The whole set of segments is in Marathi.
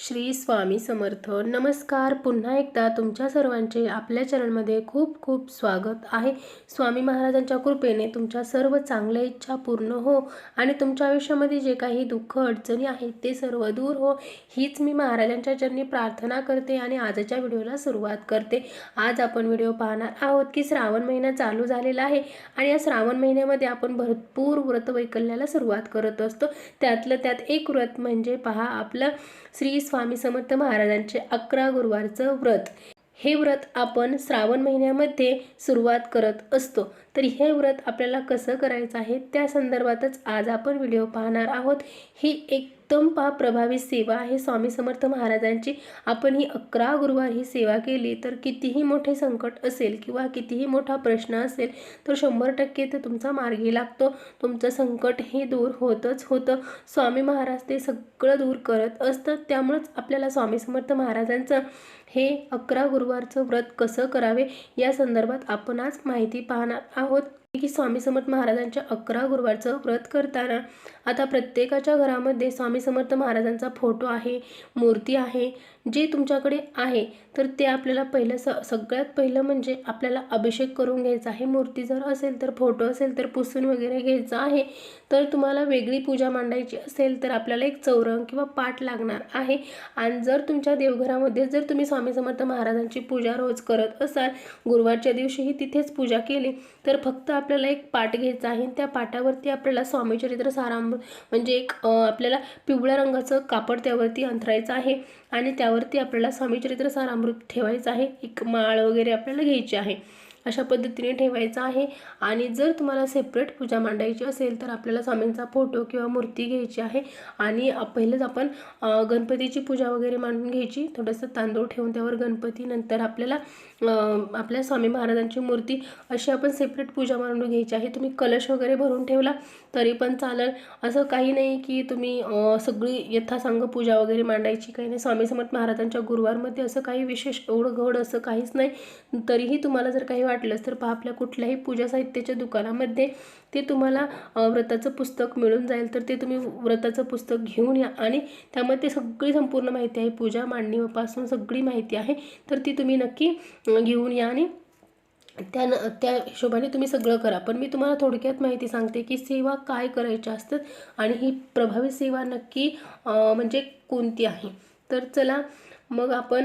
श्री स्वामी समर्थ. नमस्कार. पुन्हा एकदा तुमच्या सर्वांचे आपल्या चॅनलमध्ये खूप खूप स्वागत आहे. स्वामी महाराजांच्या कृपेने तुमच्या सर्व चांगल्या इच्छा पूर्ण हो आणि तुमच्या आयुष्यामध्ये जे काही दुःख अडचणी आहेत ते सर्व दूर हो. हीच मी महाराजांच्या चरणी प्रार्थना करते आणि आजच्या व्हिडिओला सुरुवात करते. आज आपण व्हिडिओ पाहणार आहोत की श्रावण महिना चालू झालेला आहे आणि या श्रावण महिन्यामध्ये आपण भरपूर व्रत वैकल्याला सुरुवात करत असतो. त्यातलं त्यात एक व्रत म्हणजे पहा आपलं श्री स्वामी समर्थ महाराजांचे अकरा गुरुवारचं व्रत. हे व्रत आपण श्रावण महिन्यामध्ये सुरुवात करत असतो. तर हे व्रत आपल्याला कसं करायचं आहे त्या संदर्भातच आज आपण व्हिडिओ पाहणार आहोत. ही एकदम पा प्रभावी सेवा आहे. स्वामी समर्थ महाराजांची आपण ही अकरा गुरुवार ही सेवा केली तर कितीही मोठे संकट असेल किंवा कितीही मोठा प्रश्न असेल तर शंभर टक्के तर तुमचा मार्गी लागतो. तुमचं संकट हे दूर होतच होतं. स्वामी महाराज ते सगळं दूर करत असतं त्यामुळंच आपल्याला स्वामी समर्थ महाराजांचं हे अकरा गुरुवारचं व्रत कसं करावे या संदर्भात आपण आज माहिती पाहणार आहोत की स्वामी समर्थ महाराजांच्या अकरा गुरुवारचं व्रत करताना आता प्रत्येकाच्या घरामध्ये स्वामी समर्थ महाराजांचा फोटो आहे मूर्ती आहे जे तुमच्याकडे आहे तर ते आपल्याला पहिलं स सगळ्यात पहिलं म्हणजे आपल्याला अभिषेक करून घ्यायचा आहे. मूर्ती जर असेल तर फोटो असेल तर पुसून वगैरे घ्यायचं आहे. तर तुम्हाला वेगळी पूजा मांडायची असेल तर आपल्याला एक चौरंग किंवा पाठ लागणार आहे. आणि जर तुमच्या देवघरामध्ये जर तुम्ही स्वामी समर्थ महाराजांची पूजा रोज करत असाल गुरुवारच्या दिवशीही तिथेच पूजा केली तर फक्त आपल्याला एक पाठ घ्यायचा आहे त्या पाटावरती आपल्याला स्वामीचरित्र साराम म्हणजे एक आपल्याला पिवळ्या रंगाचं कापड त्यावरती अंथरायचं आहे आणि त्यावरती आपल्याला स्वामीचरित्र सारामृत ठेवायचं आहे. एक माळ वगैरे आपल्याला घ्यायची आहे. अशा पद्धतीने ठेवायचं आहे. आणि जर तुम्हाला सेपरेट पूजा मांडायची असेल तर आपल्याला स्वामींचा फोटो किंवा मूर्ती घ्यायची आहे. आणि पहिलंच आपण गणपतीची पूजा वगैरे मांडून घ्यायची. थोडंसं तांदूळ ठेवून त्यावर गणपती नंतर आपल्याला आपल्या स्वामी महाराजांची मूर्ती अशी आपण सेपरेट पूजा मांडून घ्यायची आहे. तुम्ही कलश वगैरे भरून ठेवला तरी पण चालेल. असं काही नाही की तुम्ही सगळी यथासांग पूजा वगैरे मांडायची काही नाही. स्वामी समर्थ महाराजांच्या गुरुवारमध्ये असं काही विशेष एवढं घड असं काहीच नाही. तरीही तुम्हाला जर काही वाटलंच तर पहा आपल्या कुठल्याही पूजा साहित्याच्या दुकानामध्ये ते तुम्हाला व्रताचं पुस्तक मिळून जाईल तर ते तुम्ही व्रताचं पुस्तक घेऊन या. आणि त्यामध्ये सगळी संपूर्ण माहिती आहे. पूजा मांडणीपासून सगळी माहिती आहे. तर ती तुम्ही नक्की घेऊन या आणि त्या न त्या हिशोबाने तुम्ही सगळं करा. पण मी तुम्हाला थोडक्यात माहिती सांगते की सेवा काय करायच्या असतात आणि ही प्रभावी सेवा नक्की म्हणजे कोणती आहे. तर चला मग आपण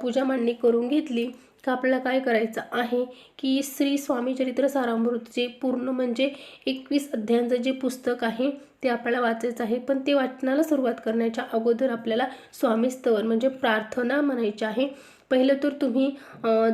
पूजा मांडणी करून घेतली. का आपल्याला काय करायचं आहे की श्री स्वामी चरित्र सारामृतचे पूर्ण म्हणजे एकवीस अध्यायांचं जे पुस्तक आहे ते आपल्याला वाचायचं आहे. पण ते वाचनाला सुरुवात करण्याच्या अगोदर आपल्याला स्वामी स्तवन म्हणजे प्रार्थना म्हणायची आहे. पहिलं तर तुम्ही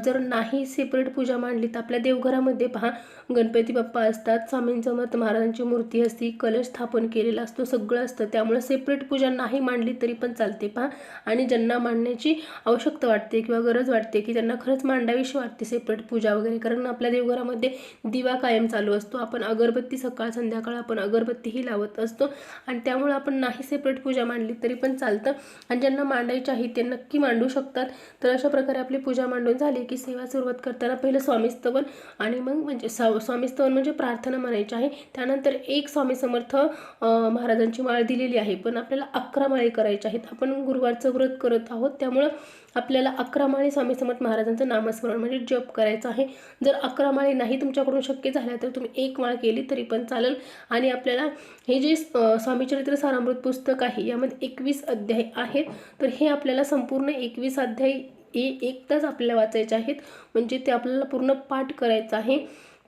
जर नाही सेपरेट पूजा मांडली तर आपल्या देवघरामध्ये पहा गणपती बाप्पा असतात स्वामींचं मत महाराजांची मूर्ती असते कलश स्थापन केलेला असतो सगळं असतं. त्यामुळे सेपरेट पूजा नाही मांडली तरी पण चालते पहा. आणि ज्यांना मांडण्याची आवश्यकता वाटते किंवा गरज वाटते की त्यांना खरंच मांडावीशी वाटते सेपरेट पूजा वगैरे कारण आपल्या देवघरामध्ये दिवा कायम चालू असतो. आपण अगरबत्ती सकाळ संध्याकाळ आपण अगरबत्तीही लावत असतो. आणि त्यामुळे आपण नाही सेपरेट पूजा मांडली तरी पण चालतं. आणि ज्यांना मांडायची आहे ते नक्की मांडू शकतात. तर अशा अशा प्रकारे आपली पूजा मांडून झाली की सेवा सुरुवात करताना पहिलं स्वामीस्तवन आणि मग म्हणजे स्वामीस्तवन म्हणजे प्रार्थना म्हणायची आहे. त्यानंतर एक स्वामी समर्थ महाराजांची माळ दिलेली आहे. पण आपल्याला अकरा माळे करायच्या आहेत. आपण गुरुवारचं व्रत करत आहोत. त्यामुळं आपल्याला अकरा माळे स्वामी समर्थ महाराजांचं नामस्मरण म्हणजे जप करायचं आहे. जर अकरा माळे नाही तुमच्याकडून शक्य झाल्या तर तुम्ही एक माळ केली तरी पण चालेल. आणि आपल्याला हे जे स्वामीचरित्र सारामृत पुस्तक आहे यामध्ये एकवीस अध्याय आहेत. तर हे आपल्याला संपूर्ण एकवीस अध्याय हे एक तास आपल्याला वाचायचे आहेत. म्हणजे ते आपल्याला पूर्ण पाठ करायचं आहे.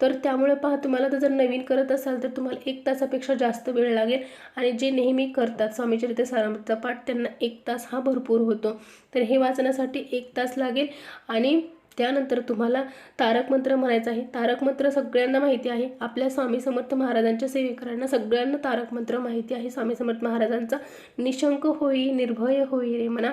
तर त्यामुळे पहा तुम्हाला तर जर नवीन करत असाल तर तुम्हाला एक तासापेक्षा जास्त वेळ लागेल. आणि जे नेहमी करतात स्वामीचरित्र सारामृतचा पाठ त्यांना एक तास हा भरपूर होतो. तर हे वाचण्यासाठी एक तास लागेल. आणि त्यानंतर तुम्हाला तारक मंत्र म्हणायचं आहे. तारक मंत्र सगळ्यांना माहिती आहे. आपल्या स्वामी समर्थ महाराजांच्या सेवेकरांना सगळ्यांना तारक मंत्र माहिती आहे. स्वामी समर्थ महाराजांचा निशंक होई निर्भय होई रे म्हणा.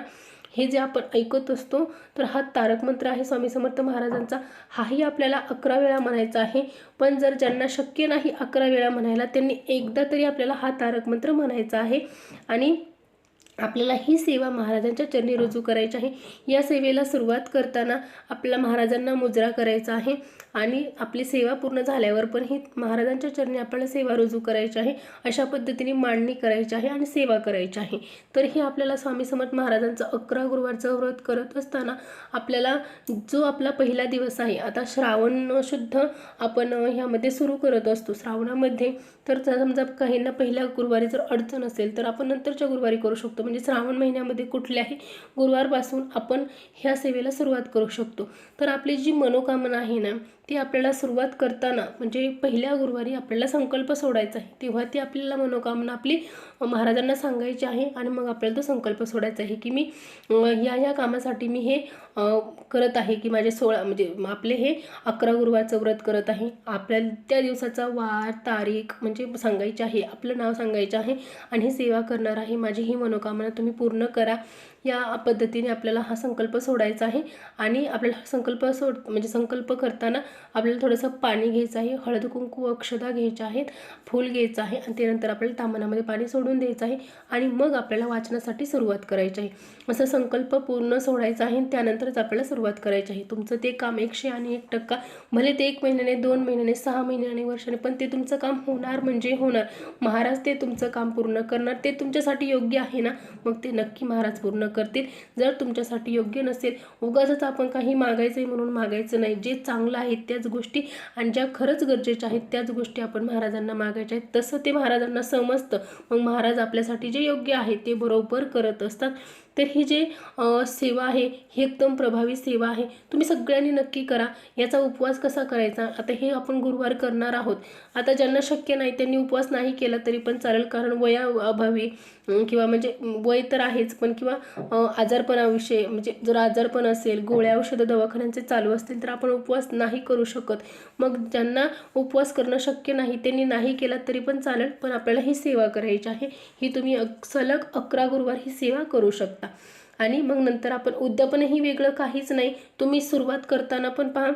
हे जे आपण ऐकत असतो तर हा तारक मंत्र आहे स्वामी समर्थ महाराजांचा. हाही आपल्याला अकरा वेळा म्हणायचा आहे. पण जर ज्यांना शक्य नाही अकरा वेळा म्हणायला त्यांनी एकदा तरी आपल्याला हा तारक मंत्र म्हणायचा आहे. आणि आपल्याला ही सेवा महाराजांच्या चरणी रुजू करायची आहे. या सेवेला सुरुवात करताना आपल्याला महाराजांना मुजरा करायचा आहे आणि आपली सेवा पूर्ण झाल्यावर पण ही महाराजांच्या चरणी आपल्याला सेवा रुजू करायची आहे. अशा पद्धतीने मांडणी करायची आहे आणि सेवा करायची आहे. तर ही आपल्याला स्वामी समर्थ महाराजांचं अकरा गुरुवारचं व्रत करत असताना आपल्याला जो आपला पहिला दिवस आहे आता श्रावण शुद्ध आपण ह्यामध्ये सुरू करत असतो. श्रावणामध्ये तर समजा काहींना पहिल्या गुरुवारी जर अडचण असेल तर आपण नंतरच्या गुरुवारी करू शकतो. म्हणजे श्रावण महिन्यामध्ये कुठल्याही गुरुवारपासून आपण ह्या सेवेला सुरुवात करू शकतो. तर आपली जी मनोकामना आहे ना ती आपल्याला सुरुवात करताना म्हणजे पहिल्या गुरुवारी आपल्याला संकल्प सोडायचा आहे. तेव्हा ती आपल्याला मनोकामना आपली महाराजांना सांगायची आहे आणि मग आपल्याला तो संकल्प सोडायचा आहे की मी या या कामासाठी मी हे करत आहे की माझे सोळा म्हणजे आपले हे अकरा गुरुवारचं व्रत करत आहे. आपल्याला त्या दिवसाचा वार तारीख म्हणजे सांगायची आहे आपलं नाव सांगायचं आहे आणि ही सेवा करणार आहे. माझी ही मनोकामना तुम्ही पूर्ण करा. या पद्धतीने आपल्याला हा संकल्प सोडायचा आहे आणि आपल्याला हा संकल्प सोड म्हणजे संकल्प करताना आपल्याला थोडंसं पाणी घ्यायचं आहे हळद कुंकू अक्षदा घ्यायच्या आहेत फूल घ्यायचं आहे आणि त्यानंतर आपल्याला तामणामध्ये पाणी सोडून द्यायचं आहे आणि मग आपल्याला वाचनासाठी सुरुवात करायची आहे. असं संकल्प पूर्ण सोडायचा आहे त्यानंतरच आपल्याला सुरुवात करायची आहे. तुमचं ते काम एकशे आणि एक टक्का भले ते एक महिन्याने दोन महिन्याने सहा महिन्याने वर्षाने पण ते तुमचं काम होणार म्हणजे होणार. महाराज ते तुमचं काम पूर्ण करणार ते तुमच्यासाठी योग्य आहे ना? मग ते नक्की महाराज पूर्ण करतील. जर तुमच्यासाठी योग्य नसेल उगाच आपण काही मागायचं आहे म्हणून मागायचं नाही. जे चांगलं आहे त्याच गोष्टी आणि ज्या खरंच गरजेच्या आहेत त्याच गोष्टी आपण महाराजांना मागायच्या आहेत. तसं ते महाराजांना समजतं. मग महाराज आपल्यासाठी जे योग्य आहे ते बरोबर करत असतात. तर ही जे सेवा आहे ही एकदम प्रभावी सेवा आहे. तुम्ही सगळ्यांनी नक्की करा. याचा उपवास कसा करायचा? आता हे आपण गुरुवार करणार आहोत. आता ज्यांना शक्य नाही त्यांनी उपवास नाही केला तरी पण चालेल. कारण वया अभावी किंवा म्हणजे वय तर आहेच पण किंवा आजारपणाविषयी म्हणजे जर आजारपण असेल गोळ्या औषधं दवाखान्यांचे चालू असतील तर आपण उपवास नाही करू शकत. मग ज्यांना उपवास करणं शक्य नाही त्यांनी नाही केला तरी पण चालेल पण आपल्याला ही सेवा करायची आहे. ही तुम्ही सलग अकरा गुरुवार ही सेवा करू शकता. आणि मग नंतर आपण उद्यापनही वेगळं काहीच नाही. तुम्ही सुरुवात करताना पण पहा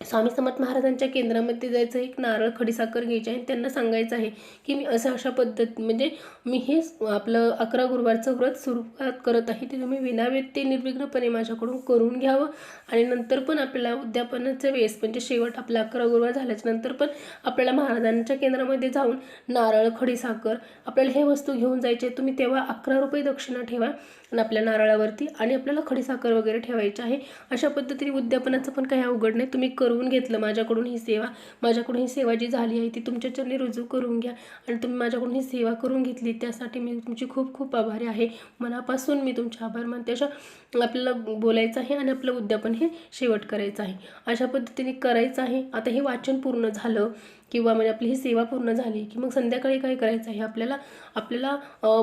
स्वामी समर्थ महाराजांच्या केंद्रामध्ये जायचं एक नारळ खडीसाखर घ्यायची आहे त्यांना सांगायचं आहे की मी असं अशा पद्धत म्हणजे मी हे आपलं अकरा गुरुवारचं व्रत सुरुवात करत आहे ते तुम्ही विनाव्यत्यय निर्विघ्नपणे माझ्याकडून करून घ्यावं. आणि नंतर पण आपल्याला उद्यापनाचं वेळेस म्हणजे शेवट आपला अकरा गुरुवार झाल्याच्यानंतर पण आपल्याला महाराजांच्या केंद्रामध्ये जाऊन नारळ खडीसाखर आपल्याला हे वस्तू घेऊन जायचे तुम्ही तेव्हा अकरा रुपये दक्षिणा ठेवा. आणि आपल्या नारळावरती आणि आपल्याला खडीसाखर वगैरे ठेवायची आहे. अशा पद्धतीने उद्यापनाचं पण काही अवघड नाही. तुम्ही करून घेतलं माझ्याकडून ही सेवा. माझ्याकडून ही सेवा जी झाली आहे ती तुमच्या चरणी रुजू करून घ्या. आणि तुम्ही माझ्याकडून ही सेवा करून घेतली त्यासाठी मी तुमची खूप खूप आभारी आहे. मनापासून मी तुमचे आभार मानते. अशा आपल्याला बोलायचं आहे आणि आपलं उद्यापन हे शेवट करायचं आहे. अशा पद्धतीने करायचं आहे. आता हे वाचन पूर्ण झालं. किंवा म्हणजे आपली ही सेवा पूर्ण झाली की मग संध्याकाळी काय करायचं आहे? आपल्याला आपल्याला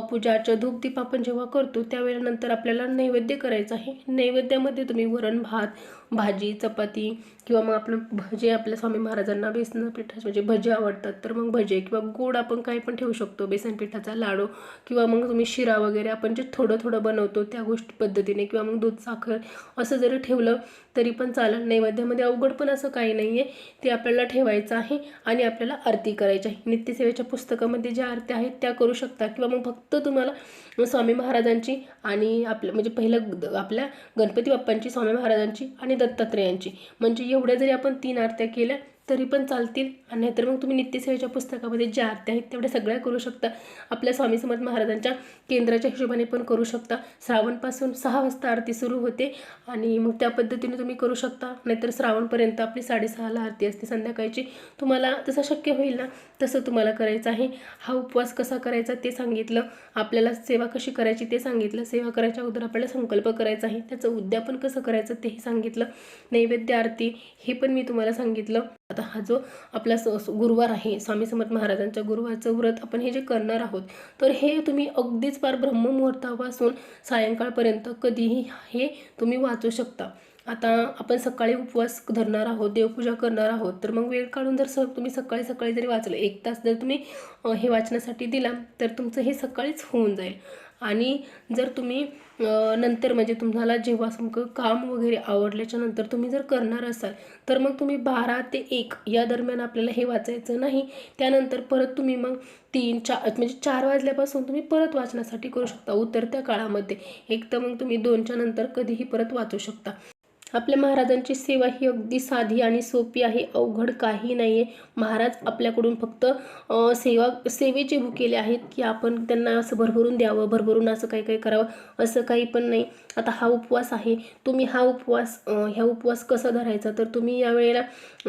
पूजाचं धूपदीप आपण जेव्हा करतो त्यावेळेनंतर आपल्याला नैवेद्य करायचं आहे. नैवेद्यामध्ये तुम्ही वरण भात भाजी चपाती किंवा मग आपलं भजे आपल्या स्वामी महाराजांना बेसन पिठाचे म्हणजे भजे आवडतात. तर मग भजे किंवा गोड आपण काही पण ठेवू शकतो. बेसन पिठाचा लाडू किंवा मग तुम्ही शिरा वगैरे आपण जे थोडं थोडं बनवतो त्या गोष्टी पद्धतीने किंवा मग दूध साखर असं जरी ठेवलं तरी पण चालेल. नैवेद्यामध्ये अवघड पण असं काही नाही आहे ते आपल्याला ठेवायचं आहे आणि आपल्याला आरती करायची आहे. नित्यसेवेच्या पुस्तकामध्ये ज्या आरत्या आहेत त्या करू शकता. किंवा मग फक्त तुम्हाला स्वामी महाराजांची आणि आपलं म्हणजे पहिलं आपल्या गणपती बाप्पांची स्वामी महाराजांची आणि दत्तात्रेयांची. म्हणजे एवढ्या जरी आपण तीन आरत्या केल्या तरी पण चालतील. आणि नाहीतर मग तुम्ही नित्यसेवेच्या पुस्तकामध्ये ज्या आरत्या आहेत तेवढ्या सगळ्या करू शकता. आपल्या स्वामी समर्थ महाराजांच्या केंद्राच्या हिशोबाने पण करू शकता. श्रावणपासून सहा वाजता आरती सुरू होते आणि मग त्या पद्धतीने तुम्ही करू शकता. नाहीतर श्रावणपर्यंत आपली साडेसहाला आरती असते संध्याकाळची. तुम्हाला जसं शक्य होईल ना तसं तुम्हाला करायचं आहे. हा उपवास कसा करायचा ते सांगितलं. आपल्याला सेवा कशी करायची ते सांगितलं. सेवा करायच्या अगोदर आपल्याला संकल्प करायचा आहे. त्याचं उद्यापन कसं करायचं तेही सांगितलं. नैवेद्य आरती हे पण मी तुम्हाला सांगितलं. आता हा जो आपला स गुरुवार आहे स्वामी समर्थ महाराजांच्या गुरुवारचं व्रत आपण हे जे करणार आहोत तर हे तुम्ही अगदीच फार ब्रह्ममुहूर्तापासून सायंकाळपर्यंत कधीही हे तुम्ही वाचू शकता. आता आपण सकाळी उपवास धरणार आहोत देवपूजा करणार आहोत तर मग वेळ काढून जर स तुम्ही सकाळी सकाळी जरी वाचलं एक तास जर तुम्ही हे वाचण्यासाठी दिला तर तुमचं हे सकाळीच होऊन जाईल. आणि जर तुम्ही नंतर म्हणजे तुम्हाला जेव्हा समकं काम वगैरे आवडल्याच्या नंतर तुम्ही जर करणार असाल तर मग तुम्ही बारा ते एक या दरम्यान आपल्याला हे वाचायचं नाही. त्यानंतर परत तुम्ही मग तीन चार म्हणजे चार वाजल्यापासून तुम्ही परत वाचण्यासाठी करू शकता उतरत्या काळामध्ये. एक तर मग तुम्ही दोनच्या नंतर कधीही परत वाचू शकता. आपल्या महाराजांची सेवा ही अगदी साधी आणि सोपी आहे. अवघड काही नाही आहे महाराज आपल्याकडून फक्त सेवा सेवेचे भुकेले आहेत की आपण त्यांना असं भरभरून द्यावं भरभरून असं काही काही करावं असं काही पण नाही. आता हा उपवास आहे. तुम्ही हा उपवास ह्या उपवास कसा धरायचा? तर तुम्ही यावेळेला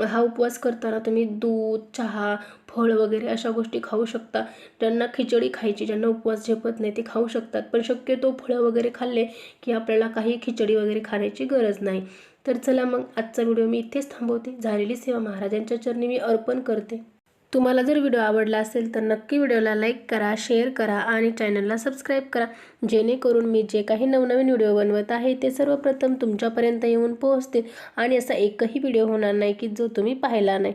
हा उपवास करताना तुम्ही दूध चहा फळ वगैरे अशा गोष्टी खाऊ शकता. ज्यांना खिचडी खायची ज्यांना उपवास झेपत नाही ते खाऊ शकतात. पण शक्यतो फळं वगैरे खाल्ले की आपल्याला काही खिचडी वगैरे खाण्याची गरज नाही. तर चला मग आजचा व्हिडिओ मी इथेच थांबवते. झालेली सेवा महाराजांच्या चरणी मी अर्पण करते. तुम्हाला जर व्हिडिओ आवडला असेल तर नक्की व्हिडिओला लाईक करा शेअर करा आणि चॅनलला सबस्क्राईब करा. जेणेकरून मी जे काही नवनवीन व्हिडिओ बनवत आहे ते सर्वप्रथम तुमच्यापर्यंत येऊन पोहोचतील आणि असा एकही व्हिडिओ होणार नाही की जो तुम्ही पाहिला नाही.